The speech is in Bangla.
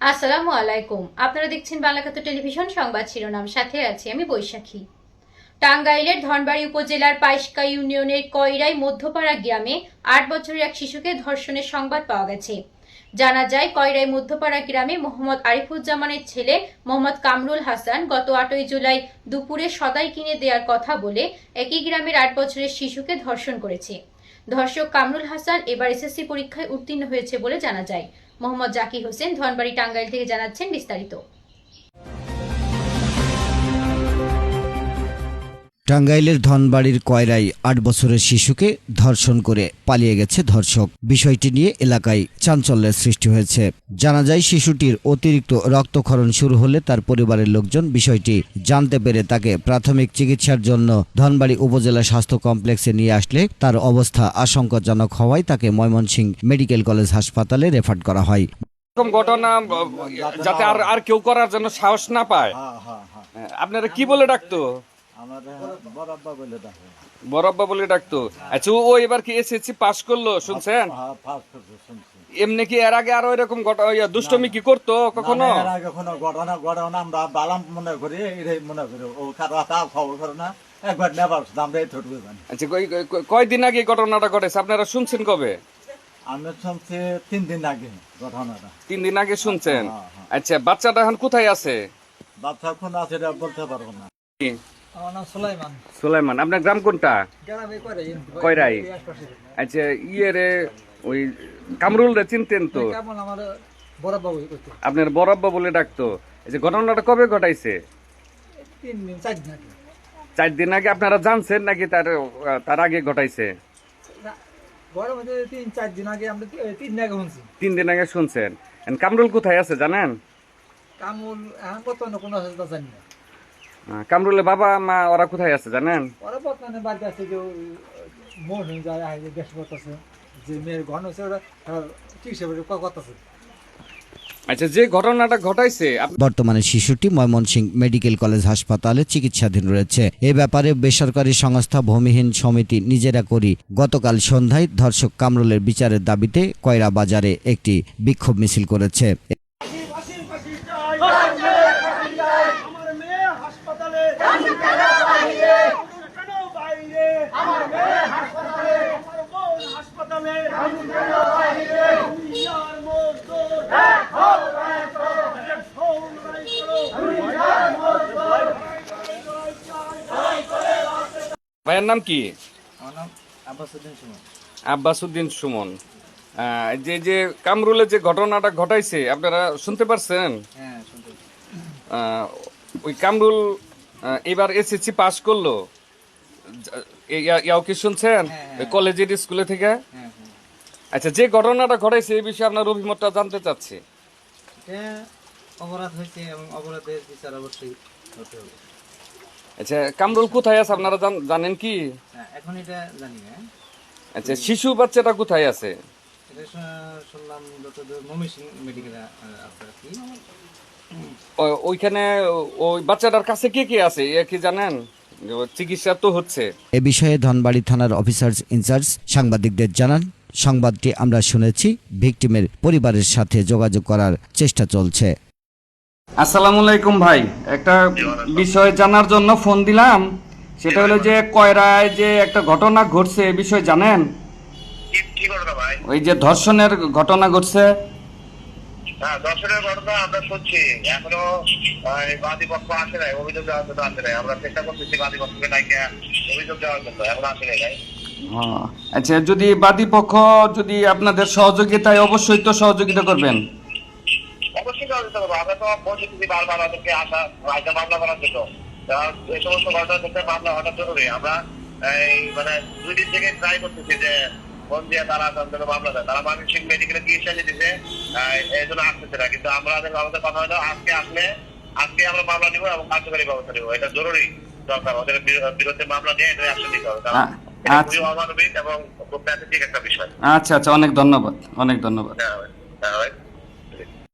আসসালামু আলাইকুম। আপনারা দেখছেন বাংলাকাত টেলিভিশন, সংবাদ শিরোনাম। সাথে আছি আমি বৈশাখী। টাঙ্গাইলের ধনবাড়ি উপজেলার পাইশকা ইউনিয়নের কয়রাই মধ্যপাড়া গ্রামে আট বছরের এক শিশুকে ধর্ষণের সংবাদ পাওয়া গেছে। জানা যায় কয়রাই মধ্যপাড়া গ্রামে মোহাম্মদ আরিফুজ্জামানের ছেলে মোহাম্মদ কামরুল হাসান গত আটই জুলাই দুপুরে সদাই কিনে দেওয়ার কথা বলে একই গ্রামের আট বছরের শিশুকে ধর্ষণ করেছে। ধর্ষক কামরুল হাসান এবার এসএসসি পরীক্ষায় উত্তীর্ণ হয়েছে বলে জানা যায়। মোহাম্মদ জাকির হোসেন ধনবাড়ি টাঙ্গাইল থেকে জানাচ্ছেন বিস্তারিত। টাঙ্গাইলের ধনবাড়ির কয়রায় আট বছরের শিশুকে ধর্ষণ করে পালিয়ে গেছে ধর্ষক। বিষয়টি নিয়ে এলাকায় চাঞ্চল্যের সৃষ্টি হয়েছে। জানা যায় শিশুটির অতিরিক্ত রক্তক্ষরণ শুরু হলে তার পরিবারের লোকজন বিষয়টি জানতে পেরে তাকে প্রাথমিক চিকিৎসার জন্য ধনবাড়ি উপজেলা স্বাস্থ্য কমপ্লেক্সে নিয়ে আসলে তার অবস্থা আশঙ্কাজনক হওয়ায় তাকে ময়মনসিংহ মেডিকেল কলেজ হাসপাতালে রেফার করা হয়। এরকম ঘটনা যাতে আর আর কেউ করার জন্য সাহস না পায়। হ্যাঁ হ্যাঁ হ্যাঁ। আপনারা কি বলে ডাকতো? বরাব্বা বলে ডাকতো। আচ্ছা ও এবার কি এসএসসি পাস করল শুনছেন? হ্যাঁ এমনি কি এর আগে আরও এরকম দুষ্টমি কি করতো কখনো না, না, এর আগে কোনো ঘটনা ঘটনা আমরা বালাম মনে করি এটাই মনে করি। ও কারও খবর করে না একবার নেবার আমরা এই ছোটবে জানি। আচ্ছা কয়দিন আগে ঘটনাটা ঘটেছে? আপনারা শুনছেন কবে? আমি শুনছি তিন দিন আগে ঘটনাটা। তিন দিন আগে শুনছেন? হ্যাঁ, হ্যাঁ। আচ্ছা বাচ্চাটা এখন কোথায় আছে? বাচ্চা কোন আছে এটা বলতে পারব না। সুলাইমান। আপনার গ্রাম কোনটা? কয়রাই? আচ্ছা ইয়ে রে ওই কামরুল রে চিনতেন তো আপনার বরব্বা বলে ডাকতো। যে ঘটনাটা কবে ঘটাইছে? চার দিন আগে। আপনারা জানছেন নাকি তার তার আগে ঘটাইছে? তিন চার দিন আগে শুনছেন। কামরুল কোথায় আছে জানেন? কামরুল বর্তমানে কোনো জানি না। আহ, কামরুলের বাবা মা ওরা কোথায় আছে জানেন? ওরা বর্তমানে বাড়িতে আছে যে মন হয়ে যায় আয় যে দেশ করতেছে যে মেয়ের ঘন হচ্ছে ওরা চিকিৎসা করে করতেছে। আচ্ছা যে ঘটনাটা ঘটাইছে বর্তমানে শিশুটি ময়মনসিংহ মেডিকেল কলেজ হাসপাতালে চিকিৎসাধীন রয়েছে। এ ব্যাপারে বেসরকারি সংস্থা ভূমিহীন সমিতি নিজেরা করি গতকাল সন্ধ্যায় ধর্ষক কামরুলের বিচারের দাবিতে কয়রা বাজারে একটি বিক্ষোভ মিছিল করেছে আমার মেয়ে হাসপাতালে কেন বাইরে আমার মেয়ে হাসপাতালে আমার বোন হাসপাতালে দুনিয়ার মজদুর দেখো, ভাইয়ের নাম কি? আব্বাসুদ্দিন সুমন। যে যে কামরুলের যে ঘটনাটা ঘটাইছে আপনারা শুনতে পারছেন? হ্যাঁ ওই কামরুল এবার এসএসসি পাস করল। ইয়া- ইয়াও কি শুনছেন? কলেজের স্কুলে থেকে? হ্যাঁ হ্যাঁ। আচ্ছা যে ঘটনাটা ঘটাইছে এই বিষয়ে আপনার অভিমতটা জানতে চাচ্ছি। অপরাধ হয়েছে এবং অপরাধের বিচার অবশ্যই হতে হবে। আচ্ছা কামরুল কোথায় আছে? আপনারা জানেন কি? হ্যাঁ এখন এটা জানি না আচ্ছা শিশু বাচ্চাটা কোথায় আছে? শুনলাম যতদূর মমিসিং মেডিকেলে আপনার কি? ওইখানে ওই বাচ্চাটার কাছে কে কে আছে? এ কি জানেন? চিকিৎসা তো হচ্ছে। এ বিষয়ে ধনবাড়ি থানার অফিসার ইনচার্জ সাংবাদিকদের জানান সংবাদটি আমরা শুনেছি। ভিকটিমের পরিবারের সাথে যোগাযোগ করার চেষ্টা চলছে। আসসালামু আলাইকুম ভাই। একটা বিষয় জানার জন্য ফোন দিলাম। সেটা হলো যে কয়রায় যে একটা ঘটনা ঘটছে এ বিষয়ে জানেন? ওই যে ধর্ষণের ঘটনা ঘটছে। হ্যাঁ দর্শনের ঘটনা আমরা শুনছি। এখনও আহ, আসে নাই অভিযোগ দেওয়ার জন্য আসে নাই। আমরা চেষ্টা করতেছি বাদী পক্ষকে অভিযোগ দেওয়ার জন্য এখন আসে নাই ভাই। আচ্ছা যদি বাদী পক্ষ যদি আপনাদের সহযোগিতায় অবশ্যই তো সহযোগিতা করবেন। অবশ্যই সহযোগিতা করব। আমরা তো বলছি বারবার ওদেরকে আসা আইটা মামলা করার জন্য। এই সমস্ত মামলা জরুরি। আমরা এই মানে দুই দিন থেকে ট্রাই করতেছি যে ফোন দিয়ে তারা তাদের মামলা দেয়। তারা মানসিক মেডিকেলে চিকিৎসা দিতেছে এই জন্য আসতেছে না। কিন্তু আমরা আমাদের কথা হলো আজকে আসলে আজকে আমরা মামলা নিবো এবং কার্যকরী ব্যবস্থা নিবো। এটা জরুরি দরকার। ওদের বিরুদ্ধে মামলা নিয়ে এটা নিতে হবে। আচ্ছা। আচ্ছা আচ্ছা অনেক ধন্যবাদ অনেক ধন্যবাদ। হ্যাঁ হ্যাঁ ভাই